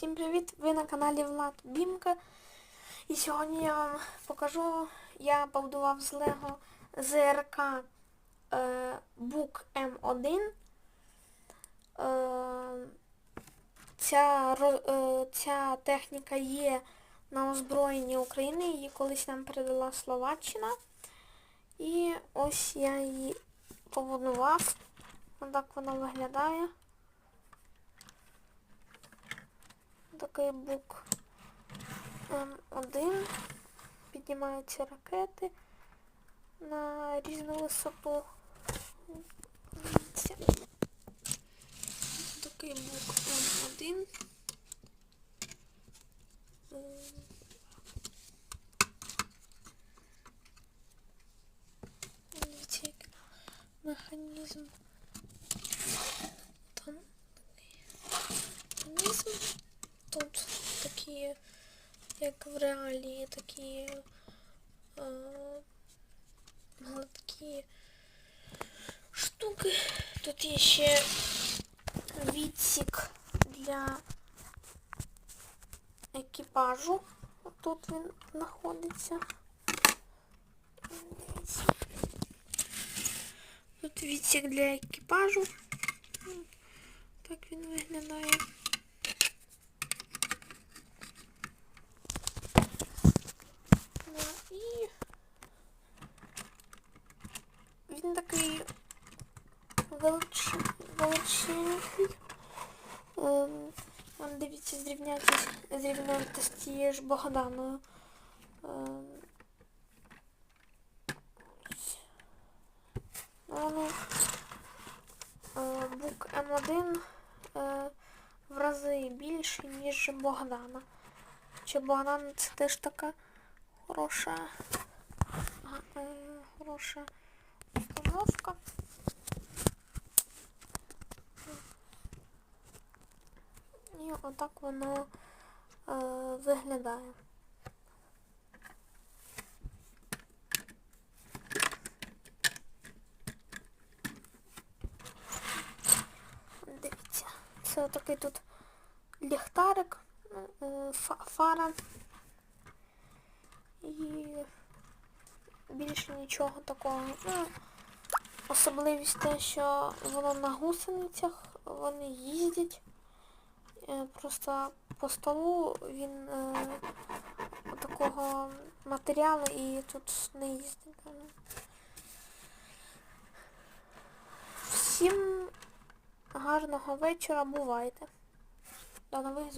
Всім привіт! Ви на каналі Влад Бімка. І сьогодні я вам покажу, я побудував з Лего ЗРК е, Book M1. Е, ця, е, ця техніка є на озброєнні України, її колись нам передала Словаччина. І ось я її побудував. Отак вона виглядає. Такий бук М1. Піднімаються ракети на різну висоту. Такий бук М1. Дивіться, як механізм. Там механізм. Тут такі, як в реалії, такі е, гладкі штуки. Тут є ще відсік для екіпажу. Тут він знаходиться. Тут відсік для екіпажу. Так він виглядає. Ну, і він такий велич... величенький. Ем, дивіться, зрівняйтесь, зрівняйте з тією ж Богданою. Ем. Ну, е, бук М1 е, в рази більше, ніж Богдана. Чи Богдан це теж така хороша, е, хороша установка. І отак воно е, виглядає. Дивіться, це такий тут ліхтарик, е, фара. І більше нічого такого. Ну, особливість те, що воно на гусеницях, вони їздять. Е, Просто по столу він е, такого матеріалу і тут не їздить. Всім гарного вечора, бувайте. До нових зустрічей.